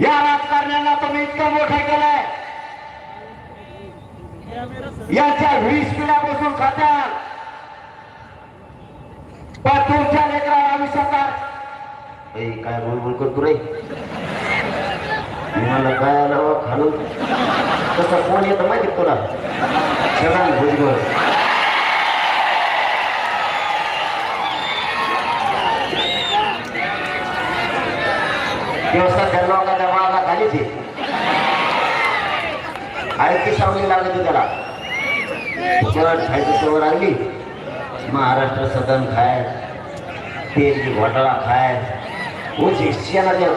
या राजकारण्यांना तुम्ही इतकं मोठं केलंय. यांच्या वीस पिढ्यापासून खात्यात पण तुमच्या लेकराला आयुष्यात ए काय बोल करतो रे? मला काय आलं हो खालून? कसं कोण येतं माहिती तुला? छगन भुजबळ दिवसात त्या लोकांच्या मागा आहे आहे सावली लागली त्याला? शर्ट खायची सवय लागली महाराष्ट्र सदन खाय तेल घोटाळा खाय हो शिक्षणाच्या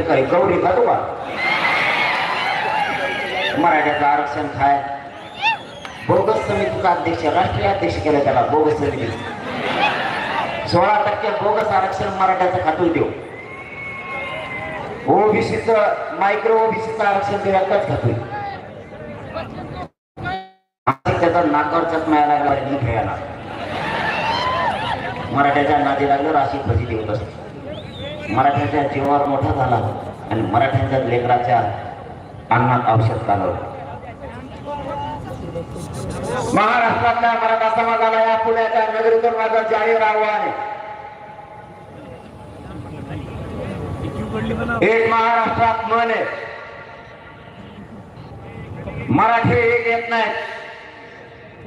काही गौरी खातो का मराठ्याचं आरक्षण खाय बोगस समितीचा अध्यक्ष राष्ट्रीय अध्यक्ष केला त्याला बोगस समिती. सोळा टक्के बोगस आरक्षण मराठ्याचं खातून देऊ. ओबीसीचं मायक्रो ओबीसीचं आरक्षण ते एकटाच खातोय. त्याचा नाकावर माया लागला खेळायला मराठ्याच्या नादी लागलं अशी फजी होत असते मराठ्याच्या जीवावर मोठा झाला आणि मराठ्यांच्या लेकराच्या अन्नात औषध चालवलं महाराष्ट्रातल्या मराठा समाजाला या पुण्याच्या नगरीकरणाचा जाहीर आव्हान आहे. एक महाराष्ट्रात मन आहे. मराठी एक येत नाही.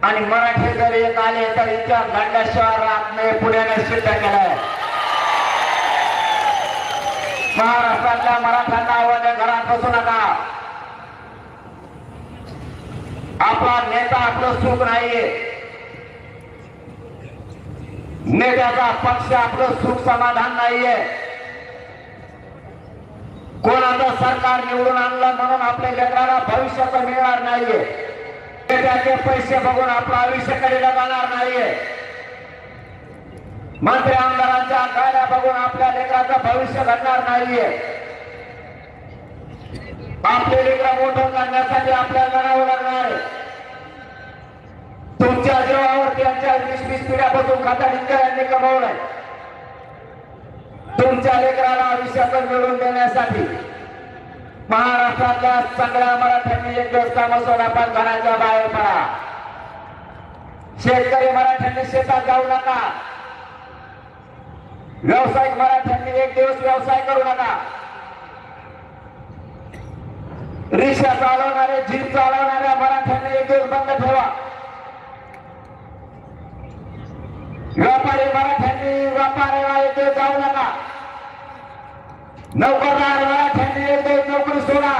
आणि मराठी जर एक आले तर इतर गंडाशिवाय राहत नाही पुण्याने सिद्ध केलंय. महाराष्ट्रातल्या मराठ्यांना आवाज घरात बसू नका. आपला नेता आपलं सुख नाहीये. नेत्याचा पक्ष आपलं सुख समाधान नाहीये. कोणाचं सरकार निवडून आणलं म्हणून आपल्या लेकराला भविष्याचं मिळणार नाहीये. त्याचे पैसे बघून आपलं आयुष्य करायला जाणार नाहीये. मंत्री आमदारांच्या गाड्या बघून आपल्या लेकराचं भविष्य घडणार नाहीये. आपले लेकर मोठं करण्यासाठी आपल्याला लढावं लागणार आहे. तुमच्या जीवावर त्यांच्या वीस वीस पिढ्यापासून खाता यांनी कमवलंय. तुमच्या लेकराला आयुष्याचं घडून देण्यासाठी महाराष्ट्रातल्या सगळ्या मराठ्यांनी एक दिवस काम सोडा घराच्या बाहेर पडा. शेतकरी मराठ्यांनी शेतात जाऊ नका. व्यावसायिक मराठ्यांनी एक दिवस व्यवसाय करू नका. रिक्षा चालवणारे जीप चालवणाऱ्या मराठ्यांनी एक दिवस बंद ठेवा. व्यापारी मराठ्यांनी व्यापाऱ्याला एक दिवस जाऊ नका. नोकरदार मराठ्यांनी एक नोकरी सोडा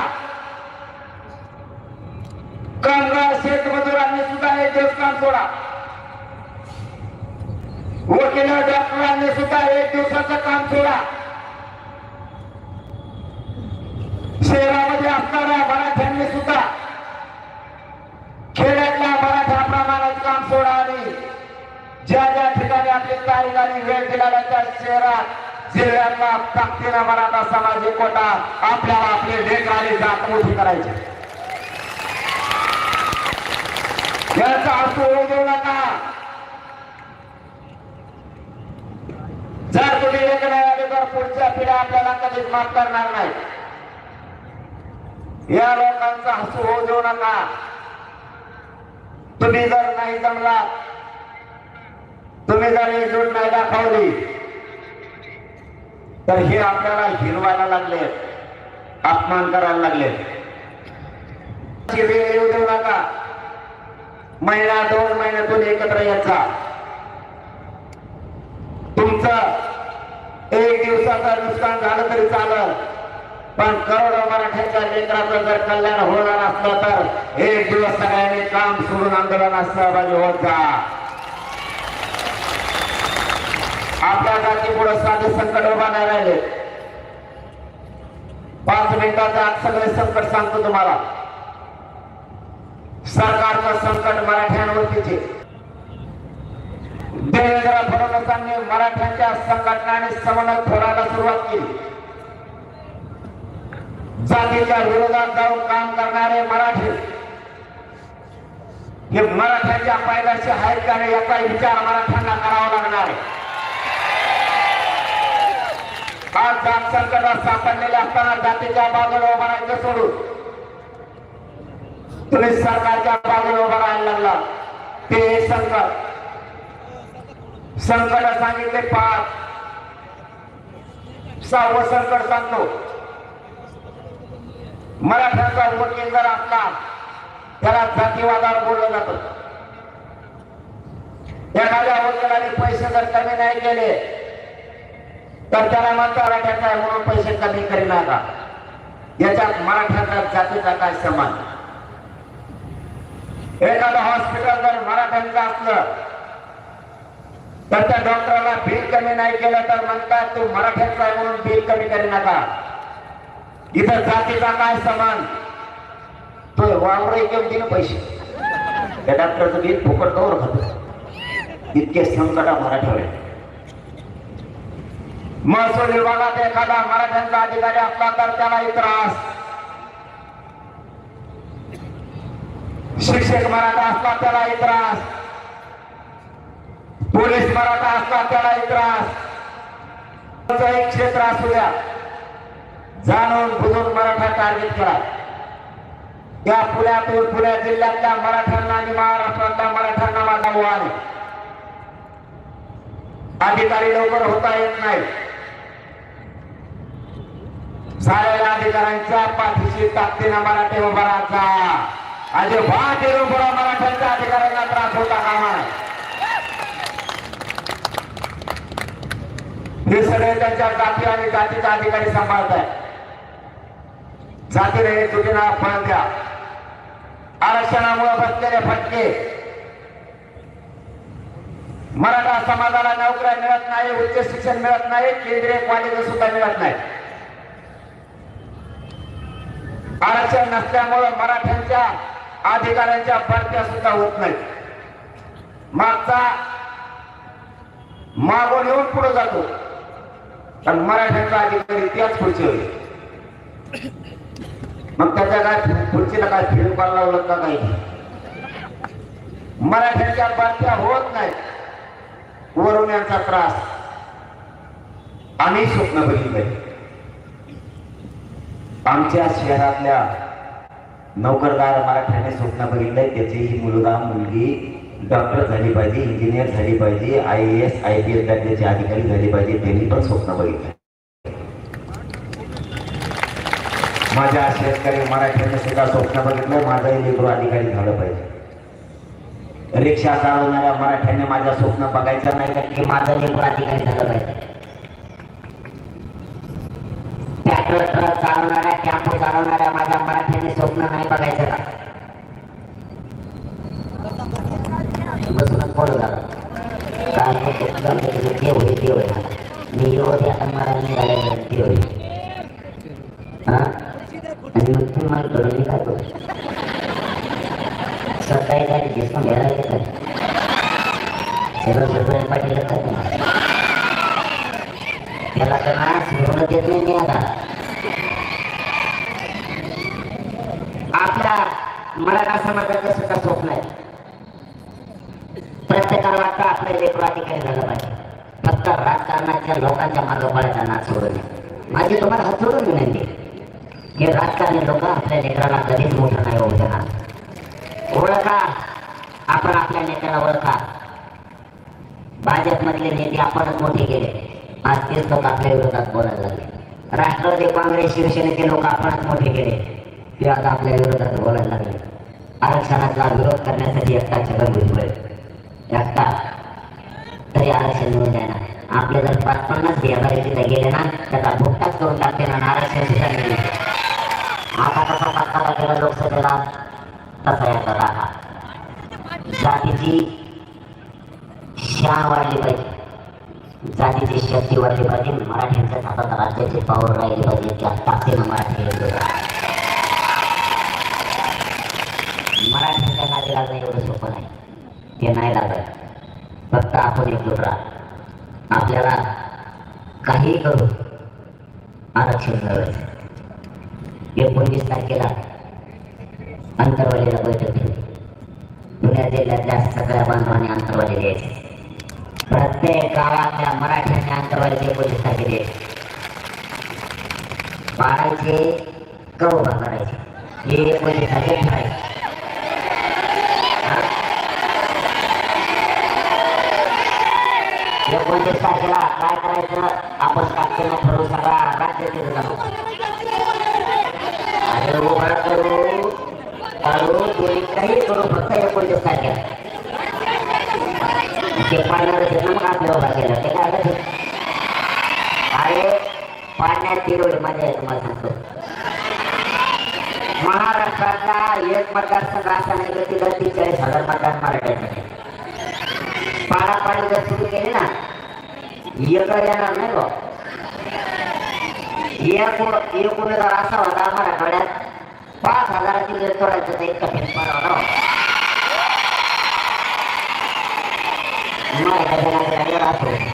कामगार शेतमजुरांनी सुद्धा एक दिवस काम सोडा. वकील डॉक्टरांनी सुद्धा एक दिवसाचं काम सोडा. शहरामध्ये असणाऱ्या मराठ्यांनी सुद्धा खेड्यातल्या मराठ्याप्रमाणेच काम सोडा आणि ज्या ज्या ठिकाणी आपली तारीख आणि वेळ दिला त्या शहरात जिल्ह्यातला ताकदीनं मराठा सामाजिक कोटा आपल्याला आपले लेख आणि जात मोठी करायची. याचा अर्थ होऊ देऊ नका. जर तुम्ही एक नाही आले तर पुढच्या पिढ्या आपल्याला कधीच माफ करणार नाही या लोकांचा हसू होऊ देऊ नका. तुम्ही जर नाही जमला तुम्ही जर एकजूट नाही दाखवली तर हे आपल्याला हिरवायला लागले. अपमान करायला लागले. वेळ येऊ देऊ नका. महिना दोन महिन्यातून एकत्र यायचा. तुमचं एक दिवसाचं नुकसान झालं तरी चालत पण करोडो मराठ्यांच्या लेकराचं जर कल्याण होणार असलं तर एक दिवस सगळ्यांनी काम सोडून आंदोलनात सहभागी होत जा. आपल्या जाती पुढे साधे संकट उभा नाही राहिले. पाच मिनिटाचा आज सगळे संकट सांगतो तुम्हाला. सरकारचं संकट मराठ्यांवरतीचे. देवेंद्र फडणवीसांनी मराठ्यांच्या संघटनाने आणि समन्वय ठेवायला सुरुवात केली. जातीच्या विरोधात जाऊन काम करणारे मराठी. हे मराठ्यांच्या पायदाशी आहेत का नाही याचा विचार मराठ्यांना करावा लागणार आहे आज जात संकटात सापडलेले असताना जातीच्या बाजूला उभा राहायचं सोडून तुम्ही सरकारच्या बाजूला उभा राहायला लागला. ते संकट. संकट सांगितले पाच सहावं संकट सांगतो. मराठ्यांचा वकील जर असला त्याला जातीवादावर बोललं जातं. एखाद्या वकिलाने पैसे जर कमी नाही केले तर त्याला म्हणतो मराठ्याचा आहे म्हणून पैसे कमी करीना का याच्यात मराठ्याचा जातीचा काय समान एखादं हॉस्पिटल जर मराठ्यांचं असलं तर त्या डॉक्टरला बिल कमी नाही केलं तर म्हणतात तू मराठ्यांचा आहे म्हणून बिल कमी करीना का इथं जातीचा काय समान तो वावर घेऊन दिले पैसे. त्या डॉक्टरचं बिल फुकट कवर खातो. इतके संकट मराठ्यावर. महसूल विभागात एखादा मराठ्यांचा अधिकारी असला तर त्यालाही त्रास शिक्षक मराठा असला त्यालाही त्रास पोलीस मराठा असला त्यालाही त्रास एक क्षेत्र असू द्या. जाणून बुजून मराठा टार्गेट करा. त्या पुण्यातून पुण्या जिल्ह्यातल्या मराठ्यांना आणि महाराष्ट्रातल्या मराठ्यांना माझा आव्हान अधिकारी लवकर होता येत नाही. झालेल्या अधिकाऱ्यांच्या पाठीशी ताकदीना मराठी उभा राहायचा अजिबात बरोबर मराठ्यांच्या अधिकाऱ्यांना त्रास होता कामा हे सगळे त्यांच्या जाती आणि जातीचा अधिकारी सांभाळत आहे जातीने चुकीना फळ द्या. आरक्षणामुळे बसलेले फटके. मराठा समाजाला नोकऱ्या मिळत नाही उच्च शिक्षण मिळत नाही केंद्रीय कॉलेज सुद्धा मिळत नाही आरक्षण नसल्यामुळे मराठ्यांच्या अधिकाऱ्यांच्या भरत्या सुद्धा होत नाही मागचा मागून येऊन पुढे जातो. पण मराठ्यांचा अधिकारी त्याच खुर्ची होईल. मग त्याच्या काय खुर्चीला काय फिरून पाहायला लावलं का काही? मराठ्यांच्या भरत्या होत नाही वरून यांचा त्रास. आम्ही स्वप्न बघितले आमच्या शहरातल्या नोकरदार मराठ्याने स्वप्न बघितलंय त्याची ही मुलगा मुलगी डॉक्टर झाली पाहिजे इंजिनियर झाली पाहिजे I A S I P S दर्जाचे अधिकारी झाली पाहिजे त्यांनी पण स्वप्न बघितलं माझ्या शेतकरी मराठ्याने सुद्धा स्वप्न बघितलं माझाही लेबर अधिकारी झालं पाहिजे. रिक्षा चालवणाऱ्या मराठ्याने माझं स्वप्न बघायचं नाही का की माझं लेबर अधिकारी झालं पाहिजे. चालवणाऱ्या माझ्या मराठ्याने स्वप्न नाही बघायचं का? बसूनच फोन झाला होईल होईल मी होते आता मला निघालेलं ते होईल आणि मग मला मी सकाळी काय दिसून घ्यायला येतात पाटील त्याला तर नाच सोडून देत नाही मी आता आपल्या मराठा कसं सुद्धा स्वप्न आहे प्रत्येकाला वाटतं आपलं लेकरू अधिकारी झालं पाहिजे. फक्त राजकारणाच्या लोकांच्या मागं पडायचा नाच सोडू नये माझी तुम्हाला हात जोडून विनंती हे राजकारणी लोक आपल्या लेकराला कधीच मोठं नाही होऊ देणार. ओळखा. आपण आपल्या नेत्याला ओळखा. भाजपमधले नेते आपणच मोठे केले. आज तेच लोक आपल्या विरोधात बोलायला लागले. राष्ट्रवादी काँग्रेस शिवसेनेचे लोक आपणच मोठे केले. ते आता आपल्या विरोधात बोलायला लागले. आरक्षणाचा विरोध करण्यासाठी एकटा छगन भुजबळ एकटा. तरी आरक्षण मिळून जाणार आपले जर पाच पन्नास बिहारी तिथे गेले ना त्याचा भुकटाच करून टाकते ना आरक्षण सुद्धा मिळेल आता कसा पत्ता केला लोकसभेला तसा याचा राहा जातीची शाह वाढली पाहिजे. जातीची शक्ती वाढली पाहिजे. मराठ्यांच्या हातात राज्याची पावर राहिली पाहिजे. त्या ताकदीनं मराठी. लढले. लागणं एवढं सोपं नाही ते नाही लागत. फक्त आपण एकजूट राहा आपल्याला काहीही करू आरक्षण मिळवत एकोणवीस तारखेला अंतरवालीला बैठक ठेवली पुण्या जिल्ह्यातल्या सगळ्या बांधवांनी अंतरवाली द्यायचे प्रत्येक गावातल्या मराठ्यांनी अंतरवाली एकोणवीस तारखे द्यायचे पाडायचे कौ करायचे हे एकोणीस तारखेला एकोणतीस तारखेला काय करायचं? आपण तारखेला ठरवू सगळा राज्य तिथं जाऊ अरे हो, उभा करू हो. हो. काही करू फक्त एकोणतीस तारखेला ते पाण्यावर घेणं मग आपल्या उभा केलं ते काय अरे पाण्यात तिरोडी मजा आहे तुम्हाला सांगतो. महाराष्ट्रातला एक मतदारसंघ असा नाही की तिथं तीस हजार मतदार मराठ्यांमध्ये पाडापाडी जर सुरू केली ना एकच येणार नाही बा एकूण एकूण जर असा होता आम्हाला गड्यात पाच हजाराची जर तोडायचं तर इतका फेरफार होता मराठ्याच्या नागरिकांना असो